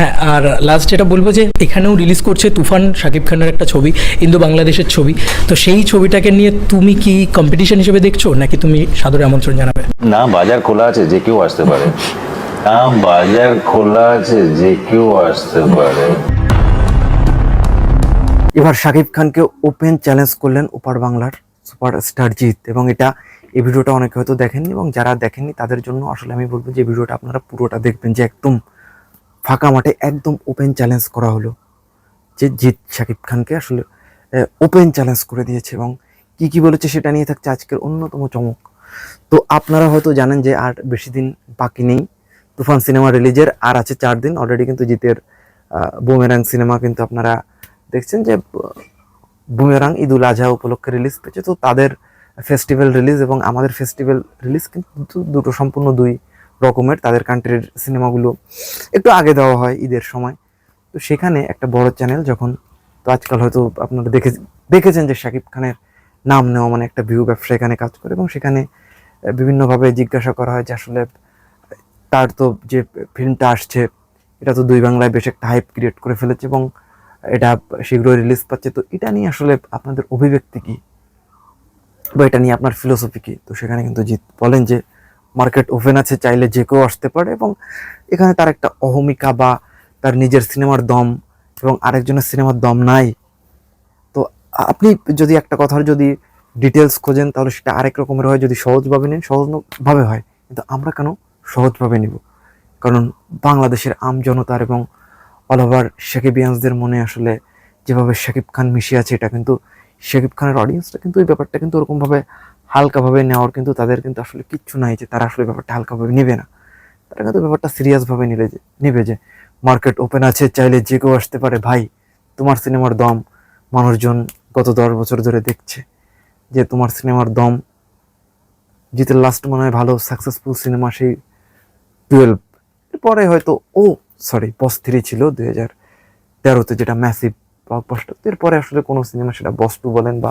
হ্যাঁ আর লাস্ট যেটা বলব যে এখানেও রিলিজ করছে তুফান শাকিব খানের একটা ছবি ইন্দো বাংলাদেশের ছবি। তো সেই ছবিটাকে নিয়ে তুমি কি কম্পিটিশন হিসেবে দেখছ নাকি তুমি সাদরে আমন্ত্রণ জানাবে? না বাজার খোলা আছে যে কেউ আসতে পারে। না বাজার খোলা আছে যে কেউ আসতে পারে। এবার শাকিব খানকে ওপেন চ্যালেঞ্জ করলেন ওপার বাংলার সুপার স্টার জিৎ এবং এটা এই ভিডিওটা অনেকে হয়তো দেখেননি এবং যারা দেখেননি তাদের জন্য আসলে আমি বলব যে ভিডিওটা আপনারা পুরোটা দেখবেন যে একদম ফাঁকা মাঠে একদম ওপেন চ্যালেঞ্জ করা হলো। যে জিৎ শাকিব খানকে আসলে ওপেন চ্যালেঞ্জ করে দিয়েছে এবং কি কি বলেছে সেটা নিয়ে থাকছে আজকের অন্যতম চমক। তো আপনারা হয়তো জানেন যে আর বেশি দিন বাকি নেই। তুফান সিনেমা রিলিজের আর আছে চার দিন। অলরেডি কিন্তু জিতের বুমেরাং সিনেমা কিন্তু আপনারা দেখছেন যে বুমেরাং ঈদ উল আজহা উপলক্ষে রিলিজ পেয়েছে। তো তাদের ফেস্টিভ্যাল রিলিজ এবং আমাদের ফেস্টিভ্যাল রিলিজ কিন্তু দুটো সম্পূর্ণ দুই রকমের, তাদের কান্ট্রির সিনেমাগুলো একটু আগে দেওয়া হয় ঈদের সময়। তো সেখানে একটা বড় চ্যানেল যখন, তো আজকাল হয়তো আপনারা দেখে, দেখেছেন যে শাকিব খানের নাম নেওয়া মানে একটা ভিউ ব্যবসা এখানে কাজ করে এবং সেখানে বিভিন্নভাবে জিজ্ঞাসা করা হয় যে আসলে তার তো যে ফিল্মটা আসছে, এটা তো দুই বাংলায় বেশ একটা হাইপ ক্রিয়েট করে ফেলেছে এবং এটা শীঘ্রই রিলিজ পাচ্ছে। তো এটা নিয়ে আসলে আপনাদের অভিব্যক্তি কী? বা এটা নিয়ে আপনার ফিলোসফি কি? তো সেখানে কিন্তু জিৎ বলেন যে মার্কেট ওপেন আছে, চাইলে যে কেউ আসতে পারে এবং এখানে তার একটা অহমিকা বা তার নিজের সিনেমার দম এবং আরেকজনের সিনেমার দম নাই। তো আপনি যদি একটা কথার যদি ডিটেলস খোঁজেন, তাহলে সেটা আরেক রকমের হয়। যদি সহজভাবে নেন, সহজভাবে হয়। কিন্তু আমরা কেন সহজভাবে নিব? কারণ বাংলাদেশের আম জনতার এবং অল ওভার শাকিবিয়ান্সদের মনে আসলে যেভাবে শাকিব খান মিশে আছে, এটা কিন্তু শাকিব খানের অডিয়েন্সটা কিন্তু এই ব্যাপারটা কিন্তু ওরকমভাবে হালকাভাবে নেওয়ার কিন্তু তাদের কিন্তু আসলে কিচ্ছু নাই যে তারা আসলে ব্যাপারটা হালকাভাবে নেবে না। তারা কিন্তু ব্যাপারটা সিরিয়াসভাবে নিলে যে, নেবে যে, মার্কেট ওপেন আছে, চাইলে যে কেউ আসতে পারে, ভাই, তোমার সিনেমার দম মানুষজন গত দশ বছর ধরে দেখছে যে তোমার সিনেমার দম জিতের লাস্ট মনে হয় ভালো সাকসেসফুল সিনেমা সেই টুয়েলভ এরপরে হয়তো, ও সরি বস থ্রি ছিল দুই হাজার তেরোতে যেটা ম্যাসিভ ব্লকবাস্টার এরপরে আসলে কোনো সিনেমা সেটা বস টু বলেন বা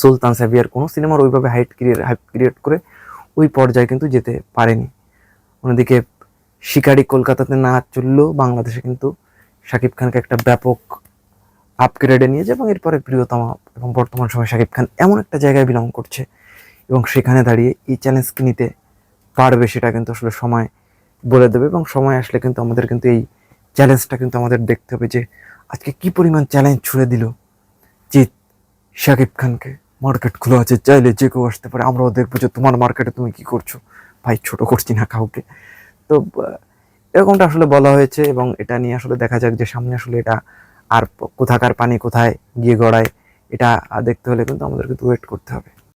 সুলতান সাবিয়ার কোনো সিনেমার ওইভাবে হাইট ক্রিয়েট হাইপ ক্রিয়েট করে ওই পর্যায়ে কিন্তু যেতে পারেনি। অন্যদিকে শিকারি কলকাতাতে না চললেও বাংলাদেশে কিন্তু শাকিব খানকে একটা ব্যাপক আপগ্রেডে নিয়েছে এবং এরপরে প্রিয়তমা এবং বর্তমান সময়ে শাকিব খান এমন একটা জায়গায় বিলং করছে এবং সেখানে দাঁড়িয়ে এই চ্যালেঞ্জকে নিতে পারবে সেটা কিন্তু আসলে সময় বলে দেবে এবং সময় আসলে কিন্তু আমাদের কিন্তু এই চ্যালেঞ্জটা কিন্তু আমাদের দেখতে হবে যে আজকে কি পরিমাণ চ্যালেঞ্জ ছুড়ে দিল জিৎ শাকিব খানকে। মার্কেট খোলা আছে, চাইলে যে কেউ আসতে পারে। আমরাও দেখব যে তোমার মার্কেটে তুমি কি করছ। ভাই, ছোট করছি না কাউকে। তো এরকমটা আসলে বলা হয়েছে এবং এটা নিয়ে আসলে দেখা যাক যে সামনে আসলে এটা আর কোথাকার পানি কোথায় গিয়ে গড়ায়, এটা দেখতে হলে কিন্তু আমাদেরকে ওয়েট করতে হবে।